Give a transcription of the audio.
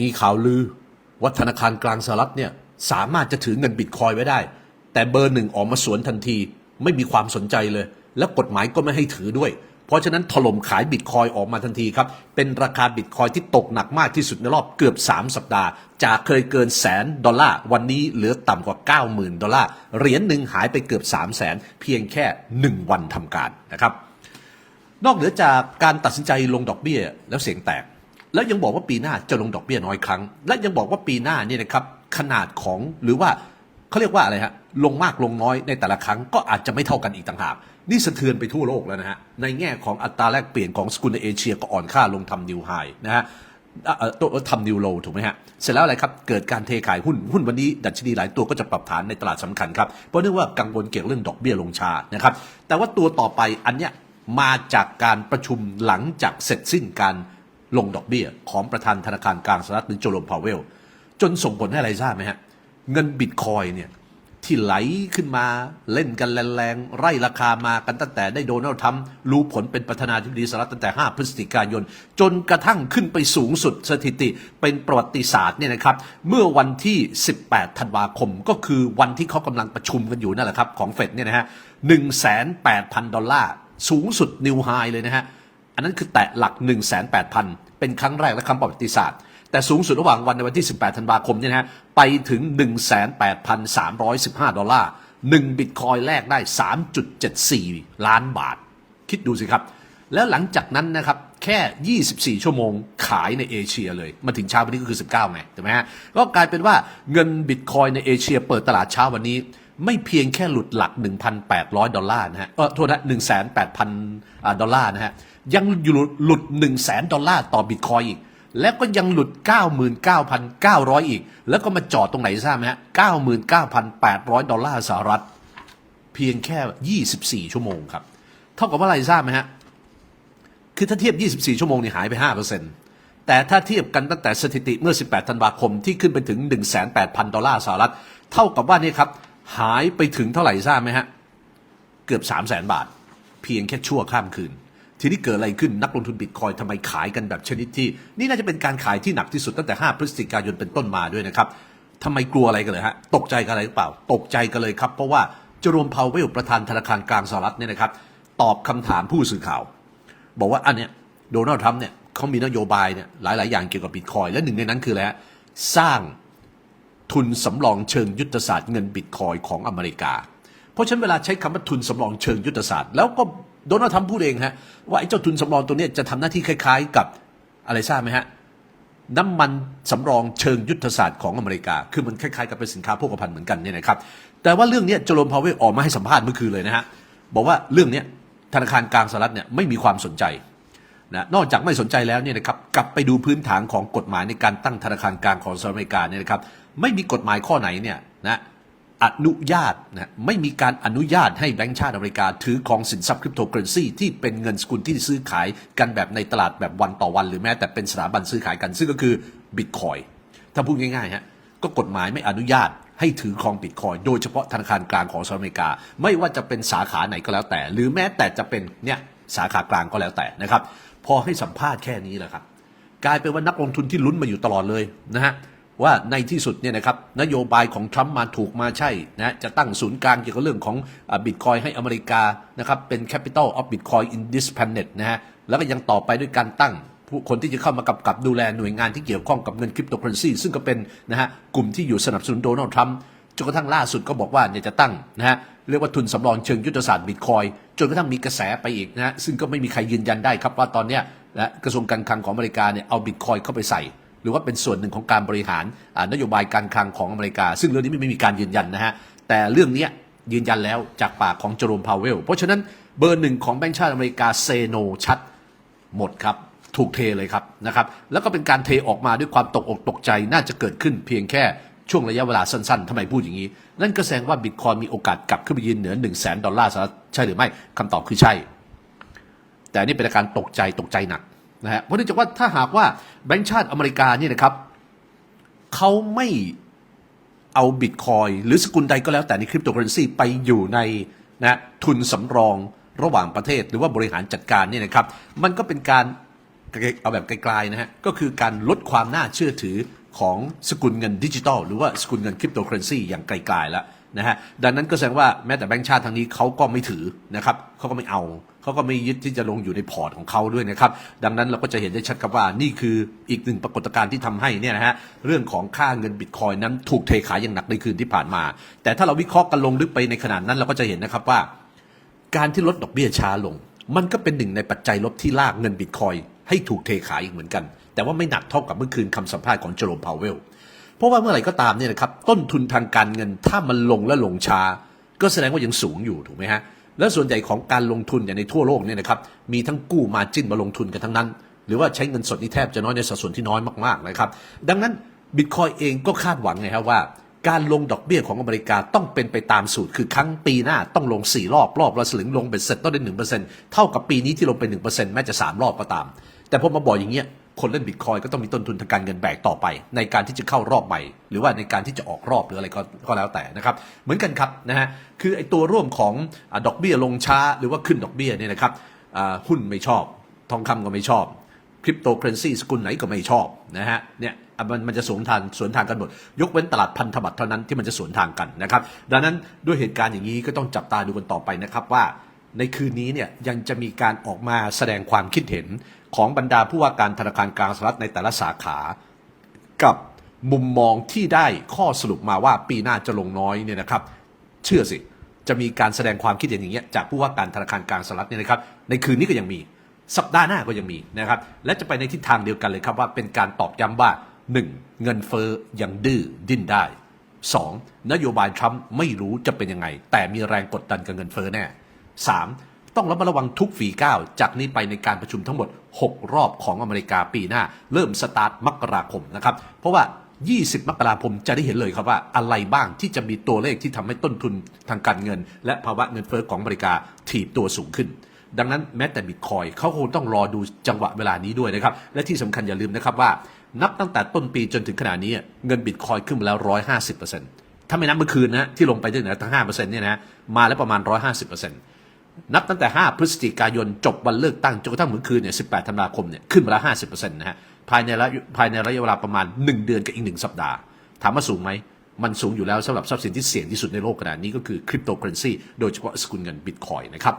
มีข่าวลือว่าธนาคารกลางสหรัฐเนี่ยสามารถจะถือเงินบิตคอยไว้ได้ แต่เบอร์หนึ่งออกมาสวนทันที ไม่มีความสนใจเลย และกฎหมายก็ไม่ให้ถือด้วย เพราะฉะนั้นถล่มขายบิตคอยออกมาทันทีครับ เป็นราคาบิตคอยที่ตกหนักมากที่สุดในรอบเกือบ 3 สัปดาห์ จากเคยเกินแสนดอลลาร์วันนี้เหลือต่ำกว่า 90,000 ดอลลาร์เหรียญหนึ่งหายไปเกือบ 3 0 0แสนเพียงแค่ 1 วันทำการนะครับนอกเหนือจากการตัดสินใจลงดอกเบี้ยแล้วเสียงแตก แล้วยังบอกว่าปีหน้าจะลงดอกเบี้ยน้อยครั้ง และยังบอกว่าปีหน้าเนี่ยนะครับขนาดของหรือว่าเขาเรียกว่าอะไรฮะลงมากลงน้อยในแต่ละครั้งก็อาจจะไม่เท่ากันอีกต่างหากนี่สะเทือนไปทั่วโลกแล้วนะฮะในแง่ของอัตราแลกเปลี่ยนของสกุลในเอเชียก็อ่อนค่าลงทำนิวไฮนะฮะตัวทำนิวโลถูกไหมฮะ เสร็จแล้วอะไรครับ เกิดการเทขายหุ้น หุ้นวันนี้ ดัชนีหลายตัวก็จะปรับฐานในตลาดสำคัญครับ เพราะเนื่องว่ากังวลเกี่ยวกับเรื่องดอกเบี้ยลงชานะครับ แต่ว่าตัวต่อไปอันเนี้ยมาจากการประชุมหลังจากเสร็จสิ้นการ ลงดอกเบี้ย ของประธานธนาคารกลางสหรัฐหรือโจโรมพาวเวล จนส่งผลให้อะไรทราบไหมฮะ เงินบิตคอยเนี่ยที่ไหลขึ้นมาเล่นกันแรงๆ ไล่ราคามากันตั้งแต่ได้โดนัลด์ทรัมป์รู้ผลเป็นประธานาธิบดีสหรัฐตั้งแต่ 5 พฤศจิกายน จนกระทั่งขึ้นไปสูงสุดสถิติเป็นประวัติศาสตร์เนี่ยนะครับ เมื่อวันที่ 18 ธันวาคมก็คือวันที่เขากำลังประชุมกันอยู่นั่นแหละครับ ของเฟดเนี่ยนะฮะ1 8 0 0 0 ดอลลาร์ สูงสุดนิวไฮเลยนะฮะ อันนั้นคือแตะหลัก 1 8 0 0 0 เป็นครั้งแรกและครั้งประวัติศาสตร์ แต่สูงสุดระหว่างวันในวันที่ 18 ธันวาคมเนี่ยนะฮะไปถึง 18,315 ดอลลาร์1บิตคอยแลกได้ 3.74 ล้านบาท คิดดูสิครับ แล้วหลังจากนั้นนะครับแค่ 24 ชั่วโมงขายในเอเชียเลย มาถึงเช้าวันนี้ก็คือ 19ไงถูกไหมฮะก็กลายเป็นว่าเงินบิตคอยในเอเชียเปิดตลาดเช้าวันนี้ ไม่เพียงแค่หลุดหลัก 1,800 ดอลลาร์นะฮะเออโทษนะ1,800อ่าดอลลาร์นะฮะ ยังหลุดหลุด 100,000 ดอลลาร์ต่อบิตคอยอีก แล้วก็ยังหลุด 99,900 อีก แล้วก็มาจอดตรงไหนทราบไหมฮะ 99,800 ดอลลาร์สหรัฐ เพียงแค่ 24 ชั่วโมงครับ เท่ากับว่าอะไรทราบไหมฮะ คือถ้าเทียบ 24 ชั่วโมงนี่หายไป 5%แต่ถ้าเทียบกันตั้งแต่สถิติเมื่อ 18 ธันวาคมที่ขึ้นไปถึง 1,800ดอลลาร์สหรัฐ เท่ากับว่านี่ครับ หายไปถึงเท่าไหร่ทราบไหมฮะ เกือบ 3 0 0 0 0 0บาท เพียงแค่ชั่วข้ามคืน ทีนี้เกิดอะไรขึ้นนักลงทุนบิตคอยทำไมขายกันแบบชนิดที่ นี่น่าจะเป็นการขายที่หนักที่สุดตั้งแต่ 5 พฤศจิกายนเป็นต้นมาด้วยนะครับทำไมกลัวอะไรกันเลยฮะ ตกใจกันอะไรหรือเปล่า ตกใจกันเลยครับ เพราะว่าเจอโรมพาวเวลประธานธนาคารกลางสหรัฐเนี่ยนะครับ ตอบคำถามผู้สื่อข่าว บอกว่าอันเนี้ยโดนัลด์ทรัมป์เนี่ยเขามีนโยบายเนี่ยหลาย ๆ อย่างเกี่ยวกับบิตคอยและหนึ่งในนั้นคืออะไรฮะสร้าง ทุนสำรองเชิงยุทธศาสตร์เงินบิตคอยของอเมริกา เพราะฉะนั้นเวลาใช้คำว่าทุนสำรองเชิงยุทธศาสตร์ แล้วก็โดนัลด์ทรัมป์พูดเองฮะว่าไอ้เจ้าทุนสำรองตัวนี้จะทำหน้าที่คล้าย ๆ กับอะไรทราบไหมฮะน้ำมันสำรองเชิงยุทธศาสตร์ของอเมริกา คือมันคล้ายๆกับเป็นสินค้าโภคภัณฑ์เหมือนกันเนี่ยนะครับ แต่ว่าเรื่องนี้จโรมพาวเวลออกมาให้สัมภาษณ์เมื่อคืนเลยนะฮะ บอกว่าเรื่องนี้ธนาคารกลางสหรัฐเนี่ยไม่มีความสนใจนะ นอกจากไม่สนใจแล้วเนี่ยนะครับ กลับไปดูพื้นฐานของกฎหมายในการตั้งธนาคารกลางของสหรัฐอเมริกาเนี่ยนะครับ ไม่มีกฎหมายข้อไหนเนี่ยนะอนุญาตนะไม่มีการอนุญาตให้แบงก์ชาติอเมริกา ถือของสินทรัพย์คริปโตเคอเรนซีที่เป็นเงินสกุลที่ซื้อขายกันแบบในตลาดแบบวันต่อวัน หรือแม้แต่เป็นสถาบันซื้อขายกัน ซึ่งก็คือบิตคอยถ้าพูดง่ายๆฮะก็กฎหมายไม่อนุญาตให้ถือครองบิตคอยโดยเฉพาะธนาคารกลางของสหรัฐอเมริกา ไม่ว่าจะเป็นสาขาไหนก็แล้วแต่ หรือแม้แต่จะเป็นเนี่ยสาขากลางก็แล้วแต่นะครับ พอให้สัมภาษณ์แค่นี้แหละครับ กลายเป็นว่านักลงทุนที่ลุ้นมาอยู่ตลอดเลยนะฮะ ว่าในที่สุดเนี่ยนะครับนโยบายของทรัมป์มาถูกมาใช่นะจะตั้งศูนย์กลางเกี่ยวกับเรื่องของบิตคอยให้อเมริกานะครับเป็น capital of bitcoin in this planet นะฮะแล้วก็ยังต่อไปด้วยการตั้งผู้คนที่จะเข้ามากำกับดูแลหน่วยงานที่เกี่ยวข้องกับเงินคริปโตเคอเรนซีซึ่งก็เป็นนะฮะกลุ่มที่อยู่สนับสนุนโดนัลด์ทรัมป์จนกระทั่งล่าสุดก็บอกว่าเนี่ยจะตั้งนะฮะเรียกว่าทุนสำรองเชิงยุทธศาสตร์บิตคอยจนกระทั่งมีกระแสไปอีกนะฮะซึ่งก็ไม่มีใครยืนยันได้ครับว่าตอนเนี้ยนะกระทรวงการคลังของอเมริกาเนี่ยเอาบิตคอยเข้าไปใส่ รือว่าเป็นส่วนหนึ่งของการบริหารนโยบายการคลังของอเมริกา ซึ่งเรื่องนี้ไม่มีการยืนยันนะฮะแต่เรื่องนี้ยืนยันแล้วจากปากของเจอโรมพาวเวลเพราะฉะนั้นเบอร์หนึ่งของแบงก์ชาติอเมริกาเซโนชัดหมดครับถูกเทเลยครับนะครับแล้วก็เป็นการเทออกมาด้วยความตกอกตกใจน่าจะเกิดขึ้นเพียงแค่ช่วงระยะเวลาสั้นๆทำไมพูดอย่างนี้ นั่นก็แสดงว่าบิตคอยมีโอกาสกลับขึ้นไปยืนเหนือ1 0 0 0 0แสนดอลลาร์สหรัฐใช่หรือไม่คำตอบคือใช่ แต่นี่เป็นอาการตกใจตกใจหนัก นะฮะเพราะเนื่องจากว่าถ้าหากว่าแบงก์ชาติอเมริกาเนี่ยนะครับเขาไม่เอาบิตคอยหรือสกุลใดก็แล้วแต่ในคริปโตเคอเรนซีไปอยู่ในนะทุนสำรองระหว่างประเทศหรือว่าบริหารจัดการเนี่ยนะครับ มันก็เป็นการเอาแบบไกลๆนะฮะก็คือการลดความน่าเชื่อถือของสกุลเงินดิจิตอลหรือว่าสกุลเงินคริปโตเคอเรนซีอย่างไกลๆแล้ว นะฮะดังนั้นก็แสดงว่าแม้แต่แบงก์ชาติทางนี้เขาก็ไม่ถือนะครับเขาก็ไม่เอาเขาก็ไม่ยึดที่จะลงอยู่ในพอร์ตของเขาด้วยนะครับดังนั้นเราก็จะเห็นได้ชัดครับว่านี่คืออีกหนึ่งปรากฏการณ์ที่ทำให้เนี่ยนะฮะเรื่องของค่าเงินบิตคอยนั้นถูกเทขายอย่างหนักในคืนที่ผ่านมา แต่ถ้าเราวิเคราะห์กันลงลึกไปในขนาดนั้นเราก็จะเห็นนะครับว่า การที่ลดดอกเบี้ยช้าลง มันก็เป็นหนึ่งในปัจจัยลบที่ลากเงินบิตคอยให้ถูกเทขายอีกเหมือนกัน แต่ว่าไม่หนักเท่ากับเมื่อคืนคำสัมภาษณ์ของเจอร์โรมพาวเวล เพราะว่าเมื่อไหร่ก็ตามเนี่ยนะครับต้นทุนทางการเงินถ้ามันลงและลงช้า ก็แสดงว่ายังสูงอยู่ถูกไหมฮะและส่วนใหญ่ของการลงทุนอย่างในทั่วโลกเนี่ยนะครับมีทั้งกู้มาจิ้นมาลงทุนกันทั้งนั้น หรือว่าใช้เงินสดนี่แทบจะน้อยในสัดส่วนที่น้อยมากๆนะครับดังนั้นบิตคอยเองก็คาดหวังไงครับว่า การลงดอกเบี้ยของอเมริกาต้องเป็นไปตามสูตร คือครั้งปีหน้าต้องลง 4 รอบ รอบละสลึงลงเป็นเสร็จต้องได้หนึ่งเปอร์เซ็นต์เท่ากับปีนี้ที่ลงไปหนึ่งเปอร์เซ็นต์แม้จะสามรอบก็ตาม แต่พอมาบอกอย่างเงี้ย คนเล่นบิตคอยก็ต้องมีต้นทุนทางการเงินแบกต่อไป ในการที่จะเข้ารอบใหม่ หรือว่าในการที่จะออกรอบหรืออะไรก็กแล้วแต่นะครับ เหมือนกันครับนะฮะคือไอ้ตัวร่วมของอดอกเบี้ยลงช้าหรือว่าขึ้นดอกเบี้ยเนี่ยนะครับหุ้นไม่ชอบ ทองคำก็ไม่ชอบคริปโตเคอเรนซีสกุลไหนก็ไม่ชอบนะฮะเนี่ยมันมันจะสวนทางสวนทางกันหมด ยกเว้นตลาดพันธบัตรเท่านั้นที่มันจะสวนทางกันนะครับ ดังนั้นด้วยเหตุการณ์อย่างนี้ก็ต้องจับตาดูกันต่อไปนะครับว่า ในคืนนี้เนี่ยยังจะมีการออกมาแสดงความคิดเห็นของบรรดาผู้ว่าการธนาคารกลางสหรัฐในแต่ละสาขากับมุมมองที่ได้ข้อสรุปมาว่าปีหน้าจะลงน้อยเนี่ยนะครับ เชื่อสิจะมีการแสดงความคิดเห็นอย่างเงี้ยจากผู้ว่าการธนาคารกลางสหรัฐเนี่ยนะครับ ในคืนนี้ก็ยังมีสัปดาห์หน้าก็ยังมีนะครับ และจะไปในทิศทางเดียวกันเลยครับว่าเป็นการตอกย้ำว่า 1. เงินเฟอ้อยังดื้อดิ้นได้ 2. นโยบายทรัมป์ไม่รู้จะเป็นยังไง แต่มีแรงกดดันกับเงินเฟอ้อแน่ 3. ต้องระมัดระวังทุกฝีก้าวจากนี้ไปในการประชุมทั้งหมด 6 รอบของอเมริกาปีหน้า เริ่มสตาร์ทมกราคมนะครับ เพราะว่า 20 มกราคมจะได้เห็นเลยครับว่าอะไรบ้างที่จะมีตัวเลขที่ทำให้ต้นทุนทางการเงิน และภาวะเงินเฟอ้อของอเมริกาถีบตัวสูงขึ้นดังนั้นแม้แต่บิตคอยเขาคงต้องรอดูจังหวะเวลานี้ด้วยนะครับ และที่สำคัญอย่าลืมนะครับว่า นับตั้งแต่ต้นปีจนถึงขณะนี้เงินบิตคอยขึ้นมาแล้ว 150%ถ้าไม่นับเมื่อคืนนะที่ลงไปถึงนะทั้ง5%เนี่ยนะมาแล้วประมาณ 150% นับตั้งแต่ 5 พฤศจิกายน จบวันเลือกตั้ง จนกระทั่งเมื่อคืนเนี่ย 18 ธันวาคมเนี่ย ขึ้นมาละ 50%นะฮะ ภายในระยะภายในระยะเวลาประมาณ 1 เดือนกับอีก 1 สัปดาห์ ถามว่าสูงไหม มันสูงอยู่แล้วสำหรับทรัพย์สินที่เสี่ยงที่สุดในโลกขนาดนี้ก็คือคริปโตเคอเรนซี โดยเฉพาะสกุลเงินบิตคอยนะครับ